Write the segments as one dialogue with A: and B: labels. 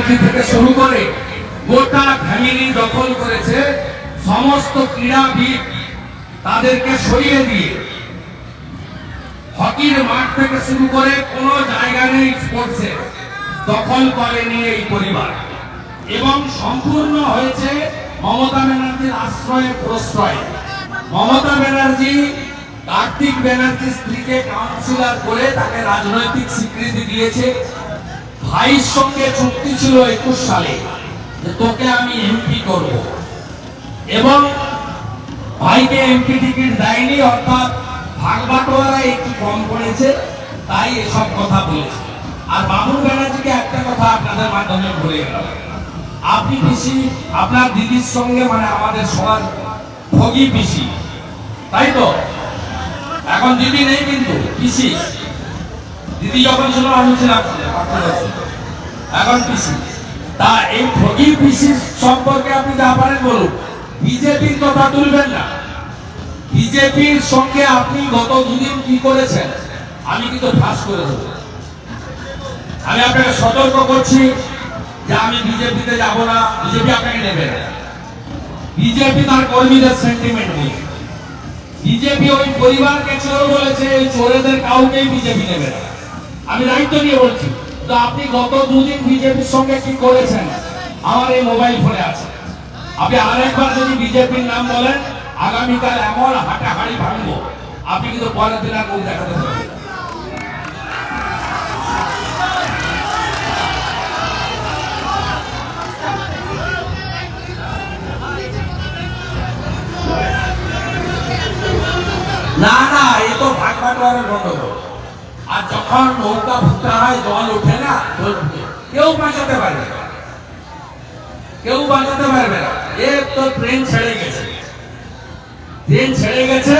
A: ব্যানার্জি থেকে শুরু করে গোটা ফ্যামিলি দখল করেছে, সমস্ত ক্রীড়াবিদ তাদেরকে সরিয়ে দিয়ে। হকির মাঠ থেকে শুরু করে কোনো জায়গা নেই স্পোর্টসে দখল করেনি এই পরিবার। এবং সম্পূর্ণ হয়েছে মমতা ব্যানার্জির আশ্রয়ে প্রশ্রয়। মমতা ব্যানার্জি, কার্তিক ব্যানার্জির স্ত্রীকে কাউন্সিলর করে তাকে রাজনৈতিক স্বীকৃতি দিয়েছে। ভাইয়ের সঙ্গে চুক্তি ছিল একুশ সালে, যে তোকে আমি এমপি করব। এবং ভাইকে এমপি টিকিট দেয়নি, অর্থাৎ ভাগ বাটোয়ারা একটু কম করেছে তাই এসব কথা বলেছে। আর বাবুল ব্যানার্জিকে একটা কথা আপনাদের মাধ্যমে বলে গেলাম। আপনি পিসি, আপনার দিদির সঙ্গে মানে আমাদের সবার ভোগী পিসি, তাই তো? এখন দিদি নেই কিন্তু, পিসি। দিদি যখন ছিল, আমি ছিলাম। এখন পিসি। তা এই ভোগী পিসির সম্পর্কে আপনি যা পারেন বলুন। বিজেপির কথা তুলবেন না। বিজেপির সঙ্গে আপনি গত দুদিন কি করেছেন? আমি কিন্তু ফাঁস করে দেবো। আমি আপনাকে সতর্ক করছি যে আমি বিজেপিতে যাব না। বিজেপি আপনাকে নেবে না। বিজেপি তার কর্মীদের সেন্টিমেন্ট বুঝে বিজেপি ওই পরিবারকে চোর বলেছে, এই চোরেদের কাউকেই বিজেপি নেবে না। আমি দায়িত্ব নিয়ে বলছি। আপনি গত দুদিন বিজেপির সঙ্গে কি করেছেন? আমার এই মোবাইল ফোনে আছে। আপনি আরেকবার যদি বিজেপির নাম বলেন, আগামীকাল এমন হাঁটাহাড়ি ভাঙবো। আপনি কিন্তু পরের দিন আর দেখাতে না। না এ তো ভাগ বাটোয়ারের গন্ডগোল। যখন নৌকা ফুটা হয় জল না? কেউ বাঁচাতে পারবে কেউ বাঁচাতে পারবে না। এ তো ট্রেন ছেড়ে গেছে। ট্রেন ছেড়ে গেছে,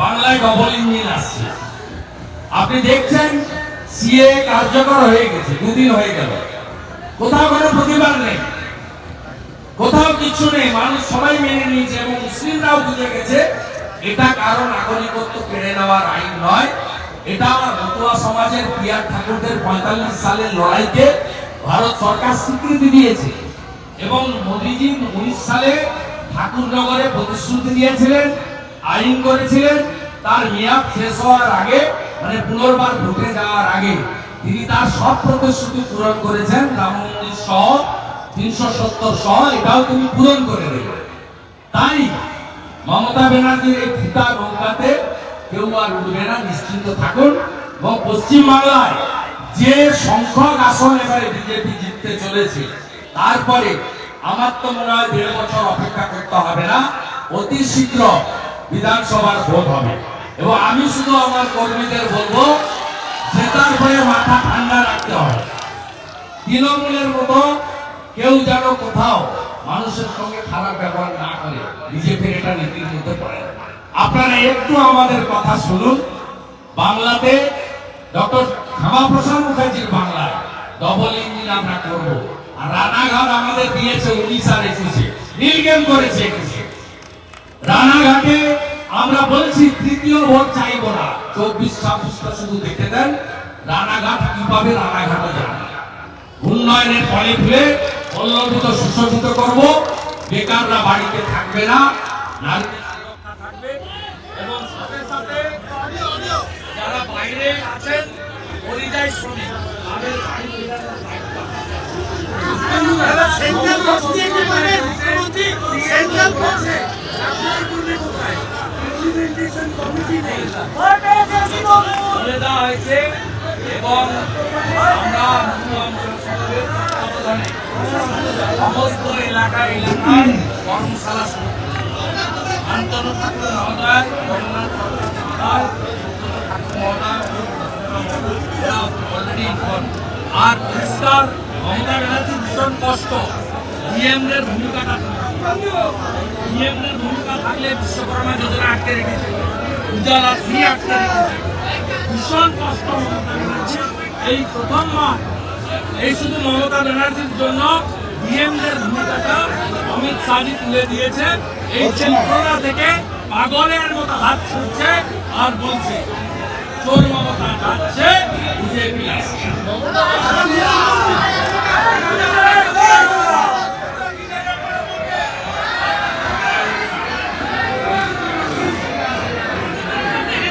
A: বাংলায় ডবল ইঞ্জিন আসছে। আপনি দেখছেন সিএ কার্যকর হয়ে গেছে, দুদিন হয়ে গেল। কোথাও কোনো প্রতিবাদ নেই। কোথাও কিছু নেই। মানুষ সবাই মেনে নিয়েছে এবং মুসলিমরাও বুঝে গেছে, এটা কারও নাগরিকত্ব কেড়ে নেওয়ার আইন নয়। এটা মতুয়া সমাজের পিয়ার ঠাকুরদের পঁয়তাল্লিশ সালের লড়াইকে ভারত সরকার স্বীকৃতি দিয়েছে। এবং মোদীজি উনিশ সালে ঠাকুরনগরে প্রতিশ্রুতি দিয়েছিলেন, আইন করেছিলেন। তার মেয়াদ শেষ হওয়ার আগে মানে পুনর্বার ভোটে যাওয়ার আগে তিনি তার সব প্রতিশ্রুতি পূরণ করেছেন। রাম মন্দির সহ, তিনশো সত্তর সহ, এটাও তিনি পূরণ করে দেবেন তাই মমতা ব্যানার্জির এই ফিতা নৌকাতে কেউ আর উঠবে না, নিশ্চিন্ত থাকুন। এবং পশ্চিম বাংলায় যে সংখ্যক আসন এবারে বিজেপি জিততে চলেছে, তারপরে আমার তো মনে হয় দেড় বছর অপেক্ষা করতে হবে না, অতি শীঘ্র বিধানসভার ভোট হবে। এবং আমি শুধু আমার কর্মীদের বলব জেতার ভয়ে মাথা ঠান্ডা রাখতে হবে। তৃণমূলের মতো কেউ যেন কোথাও মানুষের সঙ্গে খারাপ ব্যবহার না করে, বিজেপির এটা নীতির মধ্যে পড়ে না। আপনারা একটু আমাদের কথা শুনুন। বাংলাতে ডক্টর শ্যামাপ্রসাদ মুখার্জির বাংলায় ডবল ইঞ্জিন আমরা করব। আর রানাঘাট আমাদের দিয়েছে উনিশ আর একুশে। নীলগেম করেছে একুশে। রানাঘাটে আমরা বলছি তৃতীয় ভোট চাইব না। চব্বিশ ছাব্বিশটা শুধু দেখে দেন রানাঘাট কীভাবে রানাঘাটে যাবে উন্নয়নের ফলে ফুলে পল্লবিত সুশোভিত করব। বেকাররা বাড়িতে থাকবে না। থাকবে এবং সাথে সাথে যারা বাইরে আছেন পরিযায়ী শ্রমিক তাদের
B: সেন্ট্রাল ফোর্স দিয়ে কি মানে? মুখ্যমন্ত্রী সেন্ট্রাল ফোর্সে ইমপ্লিমেন্টেশন কমিটি নেই।
A: বলে দেওয়া হয়েছে এবং আমরা সমস্ত এলাকা এলাকায় কর্মশালা শুরু। এরা আর পরিষ্কার মমতা ব্যানার্জি ভীষণ কষ্ট ডিএমদের ভূমিকাটা ডিএমদের ভূমিকা থাকলে বিশ্বকর্মা যোজনা আটকে রেখেছে উজালা ফ্রি আটকে রেখেছে ভীষণ কষ্ট এই প্রথমবার এই শুধু মমতা ব্যানার্জির জন্য ডিএমদের ভূমিকাটা অমিত শাহজি তুলে দিয়েছে এই ছেলেরা থেকে পাগলের মতো হাত ছুটছে আর বলছে চোর মমতা যাচ্ছে বিজেপি